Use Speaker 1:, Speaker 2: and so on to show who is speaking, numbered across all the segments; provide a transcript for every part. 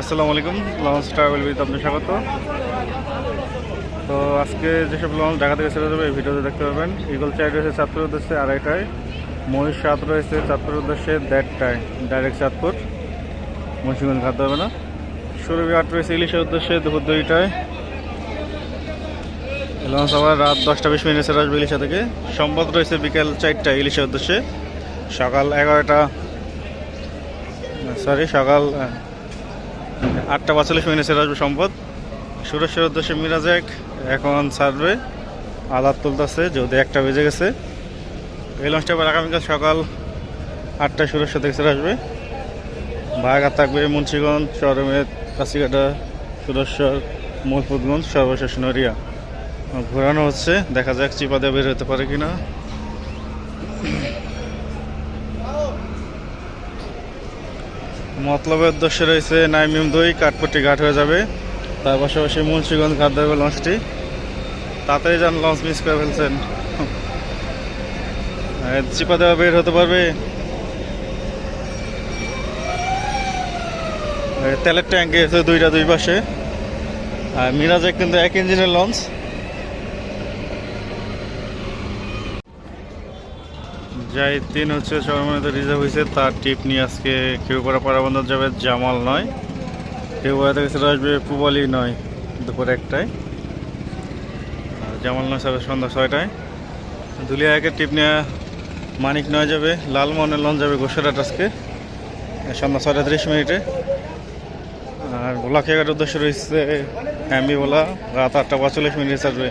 Speaker 1: আসসালামু আলাইকুম launch travel with আপনার স্বাগত। তো আজকে যেসব লঞ্চ ঢাকা থেকে ছেড়ে যাবে, এই ভিডিওতে দেখতে পাবেন। ইগল চাইড রয়েছে চাঁদপুর উদ্দেশ্যে আড়াইটায়। মহিষ সাত রয়েছে চাঁদপুর উদ্দেশ্যে দেড়টায় ডাইরেক্ট চাঁদপুর। মুন্সিগঞ্জ ঘাটতে হবে না। সুরভি আট রয়েছে ইলিশের উদ্দেশ্যে দুপুর দুইটায়। লঞ্চ আবার রাত দশটা বিশ মিনিটে ছেড়ে আসবে ইলিশা থেকে। সম্পদ রয়েছে বিকেল চারটায় ইলিশের উদ্দেশ্যে। সকাল এগারোটা সরি সকাল আটটা পাঁচচল্লিশ মিনিটে ছেড়ে আসবে সম্পদ। সুরেশের উদ্দেশ্যে মিরাজ এক, এখন ছাড়বে। আলাদ তুলতেছে, যদি একটা বেজে গেছে। এই লঞ্চটা আবার আগামীকাল সকাল আটটায় সুরেশ্বর থেকে ছেড়ে আসবে। বাঘাট থাকবে মুন্সিগঞ্জ চরমেদ কাশিকাটা সুরেশ্বর মূলপুতগঞ্জ সর্বশেষ নড়িয়া। ঘোরানো হচ্ছে, দেখা যাক চিপা দিয়ে বের হতে পারে কিনা। মতলবের উদ্দেশ্যে রয়েছে নাইমিম দুই, কাঠপট্টি ঘাট হয়ে যাবে। তার পাশাপাশি মুন্সিগঞ্জ ঘাট দেবে লঞ্চটি। তাড়াতাড়ি যান, লঞ্চ মিস করে ফেলছেন। চিপা দেওয়া বের হতে পারবে। তেলের ট্যাঙ্ক দুইটা দুই পাশে। আর মিরাজে কিন্তু এক ইঞ্জিনের লঞ্চ। যাই তিন হচ্ছে সবার সর্বমনিত রিজার্ভ হয়েছে, তার টিপ নিয়ে আজকে কেউ করা পারাবন্দর যাবে, জামাল নয়। কেউ থেকে সেটা আসবে, পুবালি নয়, দুপুর একটায়। আর জামাল নয় যাবে সন্ধ্যা ছয়টায়। দুলিয়া একের টিপ নিয়ে মানিক নয় যাবে, লালমোহনের লঞ্চ যাবে গোসরাট আজকে। সন্ধ্যা ছয়টা ত্রিশ মিনিটে। আর ভোলা খেয়াঘাটের উদ্দেশ্য রয়েছে হ্যাম্বি ভোলা রাত আটটা পঁয়তাল্লিশ মিনিটে ছাড়বে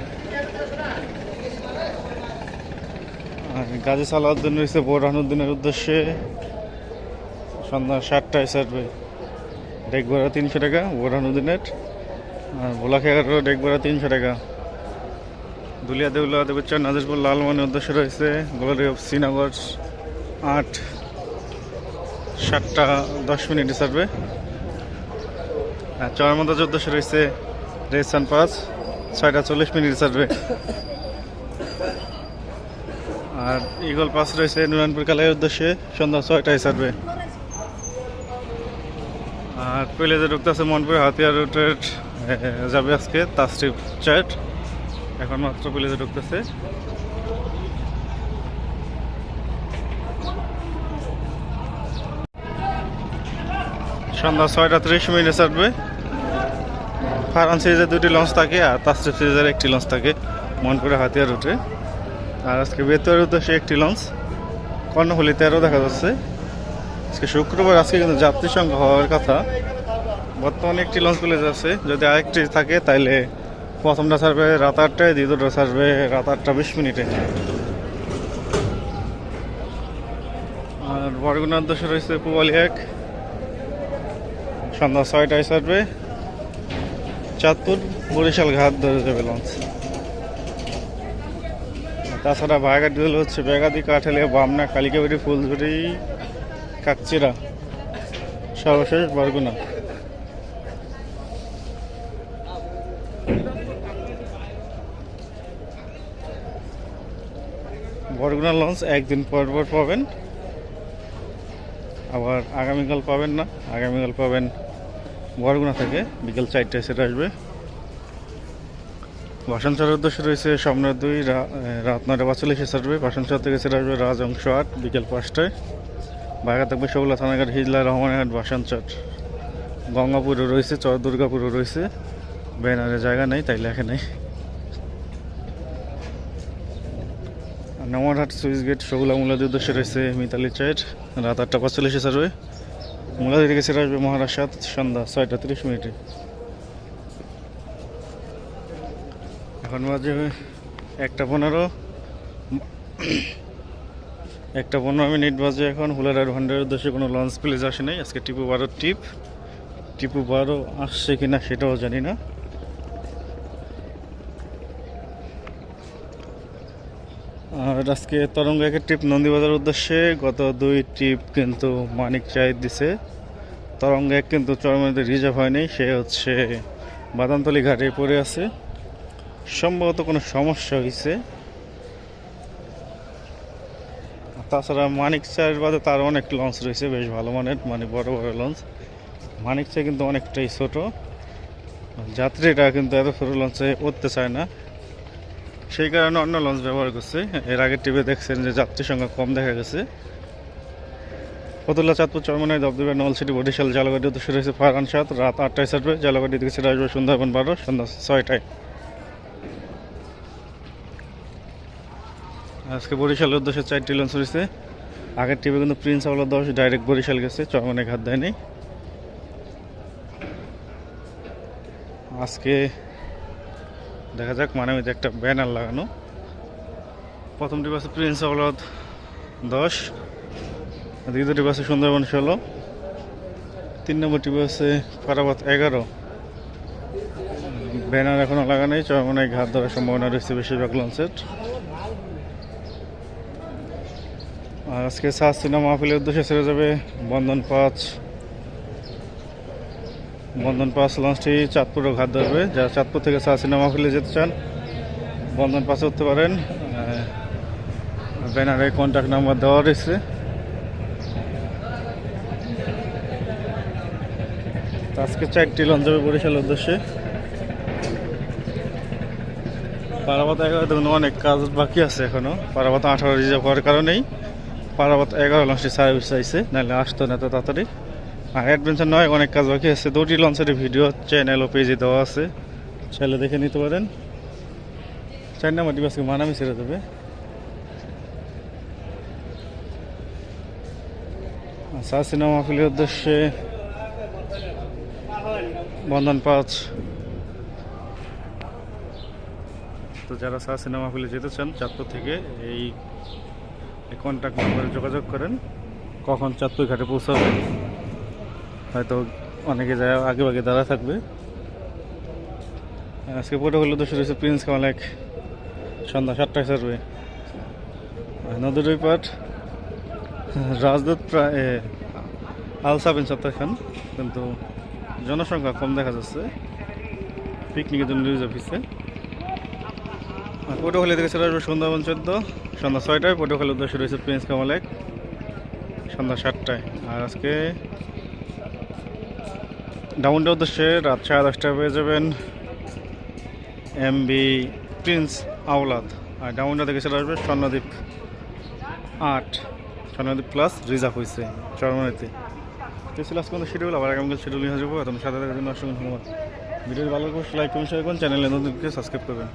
Speaker 1: আর গাজী সালাউদ্দিন রয়েছে বোরহানুদ্দিনের উদ্দেশ্যে। সন্ধ্যা সাতটায় ছাড়বে ডেক তিনশো টাকা বোরহানুদ্দিনের আর ভোলা খেয়াঘাটেরও ডেক তিনশো টাকা। দুলিয়া দেউলা দেবচ্চর নাজিরপুর লালমনের উদ্দেশ্য রয়েছে গোলারি অফ শ্রীনগর আট। সাতটা দশ মিনিটে ছাড়বে। আর চরমন্দাজ উদ্দেশ্য রয়েছে রেসান পাঁচ। ছয়টা চল্লিশ মিনিট ছাড়বে। আর ইগল পাস রয়েছে নুরানপুর কালের উদ্দেশ্যে। সন্ধ্যা ছয়টায় ছাড়বে। আর পেলেজে ঢুকতেছে মনপুর হাতিয়ার রুটের যাবে আজকে তাস্ট্রিপ চ্যাট। এখন মাত্র পেলেজে ঢুকতেছে। সন্ধ্যা ছয়টা ত্রিশ মিনিটে ছাড়বে। ফারান সিরিজের দুটি লঞ্চ থাকে আর তাস্ট্রিপ সিরিজের একটি লঞ্চ থাকে মনপুরে হাতিয়ার রুটে। আর আজকে বেতর উদ্দেশ্যে একটি লঞ্চ। কর্ণফুলি তেরো দেখা যাচ্ছে। আজকে শুক্রবার, আজকে কিন্তু যাত্রী সংখ্যা হওয়ার কথা। বর্তমানে একটি লঞ্চ প্লেস যাচ্ছে। যদি আরেকটি থাকে, তাইলে প্রথমটা ছাড়বে রাত আটটায়, দ্বিতীয়টা ছাড়বে রাত আটটা বিশ মিনিটে। আর বরগুনার উদ্দেশ্য রয়েছে পুবালি এক। সন্ধ্যা ছয়টায় ছাড়বে। চাঁদপুর বরিশাল ঘাট ধরে যাবে লঞ্চ। তাছাড়া ভাগাটগুলো হচ্ছে বেগাদি কাঠালে, বামনা কালিকাবাড়ি ফুলঝুরি, কাকচিরা, সর্বশেষ বরগুনা। বরগুনা লঞ্চ একদিন পর পর পাবেন। আবার আগামীকাল পাবেন না, আগামীকাল পাবেন বরগুনা থেকে, বিকেল চারটায় সেটা আসবে। বাসনচরের উদ্দেশ্য রয়েছে সামনে দুই রাত নয়টা পাঁচচল্লিশে ছাড়বে বাসনচর থেকে সেটা আসবে রাজ অংশ আট, বিকেল পাঁচটায়। বাঘা থাকবে শগুলা থানাঘাট, হিজলা রহমানঘাট বাসনচর গঙ্গাপুরও রয়েছে, চর দুর্গাপুরও রয়েছে। ব্যানারে জায়গা নেই, তাই লেখা নেই। নামারহাট সুইচ গেট শগুলা মুলাদির উদ্দেশ্যে রয়েছে মিতালি চাইট রাত আটটা পাঁচচল্লিশে ছাড়বে মুলাদি থেকে সেটা আসবে মহারাষ্ট্র সন্ধ্যা ছয়টা তিরিশ মিনিটে। এখন বাজে একটা পনেরো। একটা পনেরো মিনিট বাজে এখন। হুলারার ভান্ডারের উদ্দেশ্যে কোনো লঞ্চ প্লেস আসে নাই। আজকে টিপু বারো টিপ। টিপু বারো আসছে কিনা সেটাও জানি না। আর আজকে তরঙ্গ একের ট্রিপ নন্দীবাজার উদ্দেশ্যে। গত দুই ট্রিপ কিন্তু মানিক চাই দিছে। তরঙ্গ এক কিন্তু চরমে রিজার্ভ হয়নি সে হচ্ছে বাদামতলি ঘাটে পড়ে আছে। সম্ভবত কোনো সমস্যা হয়েছে। তাছাড়া মানিক চায়ের বাদে তার অনেক লঞ্চ রয়েছে, বেশ ভালো মানের মানে বড় বড় লঞ্চ। মানিক চেয়ে কিন্তু অনেকটাই ছোট। যাত্রীরা কিন্তু এত ছোটো লঞ্চে উঠতে চায় না। সেই কারণে অন্য লঞ্চ ব্যবহার করছে। এর আগে টিভি দেখছেন যে যাত্রীর সংখ্যা কম দেখা গেছে। ফতুল্লা চাঁদপুর চরমনায় দবদবে নলসিটি বরিশাল জালগাড়ি উদ্দেশ্যে রয়েছে ফারহান সাত রাত আটটায় ছাড়বে। জালগাড়ি থেকে ছেড়ে আসবে সুন্দরবন বারো সন্ধ্যা ছয়টায়। আজকে বরিশালের উদ্দেশ্যে চারটি লঞ্চ রয়েছে আগের টিভি কিন্তু প্রিন্স আওলা দশ ডাইরেক্ট বরিশাল গেছে চরমনে ঘাত দেয়নি। আজকে দেখা যাক মানে একটা ব্যানার লাগানো। প্রথমটি আছে প্রিন্স আওলাদ দশ দ্বিতীয় দ্বিতীয়টি বাসে সুন্দরবন ষোলো, তিন নম্বরটি আছে পারাবাত এগারো। ব্যানার এখনও লাগানো নেই চরমনায় ঘাট ধরার সম্ভাবনা রয়েছে বেশিরভাগ লঞ্চের আর আজকে সাত সিনেমা মাহফিলের উদ্দেশ্যে ছেড়ে যাবে বন্ধন পাঁচ। বন্ধন পাঁচ লঞ্চটি চাঁদপুরও ঘাট ধরবে। যারা চাঁদপুর থেকে সাত সিনেমা মাহফিলে যেতে চান, বন্ধন পাঁচে উঠতে পারেন। ব্যানারে কন্ট্যাক্ট নাম্বার দেওয়া রয়েছে। আজকে চারটি লঞ্চ যাবে বরিশালের উদ্দেশ্যে। পারাবাত এগারো দেখুন অনেক কাজ বাকি আছে এখনও পারাবাত আঠারো রিজার্ভ হওয়ার কারণেই। পারাবাত এগারো লঞ্চটি সার্ভিস চাইছে নাহলে আসতো না এত তাড়াতাড়ি। আর অ্যাডভেঞ্চার নয়, অনেক কাজ বাকি আছে। দুটি লঞ্চের ভিডিও চ্যানেল ও পেজে দেওয়া আছে। চাইলে দেখে নিতে পারেন। চার নাম্বার ডিভাসকে মানামি ছেড়ে দেবে। সার সিনেমা মাহফিলের উদ্দেশ্যে বন্ধন পাঁচ। তো যারা সার সিনেমা মাহফিলে যেতে চান, চাঁদপুর থেকে এই কন্ট্যাক্ট নাম্বারে যোগাযোগ করেন কখন চাঁদপুর ঘাটে পৌঁছাবে। হয়তো অনেকে যায় আগে আগে দাঁড়া থাকবে। আজকে প্রোটোকল উদ্দেশ্য রয়েছে প্রিন্স কামালেক সন্ধ্যা সাতটায় আর নদীর ওই রাজদূত প্রায় এ, আল সাবিন সত্তার খান। কিন্তু জনসংখ্যা কম দেখা যাচ্ছে। পিকনিকের জন্য নিউজ অফিসে পটুখালি থেকে ছেড়ে আসবে সুন্দরবন চোদ্দ, সন্ধ্যা ছয়টায় পটুখালি উদ্দেশ্য রয়েছে প্রিন্স কামালেক সন্ধ্যা সাতটায়। আর আজকে ডাউনটার উদ্দেশ্যে রাত সাড়ে দশটায় পেয়ে যাবেন এমবি প্রিন্স আওলাদ। আর ডাউনটা থেকে চলে আসবে স্বর্ণদ্বীপ আট, স্বর্ণদ্বীপ প্লাস রিজার্ভ হয়েছে চরমনিতে তো ছিল আজকে শিডিউল আবার আগামীকাল শিডিউল নিয়ে আসব তোমার সাথে থাকার জন্য অসংখ্য ধন্যবাদ। ভিডিওটি ভালো লাগলে লাইক কমেন্ট শেয়ার করুন। চ্যানেলে নতুনকে সাবস্ক্রাইব করবেন।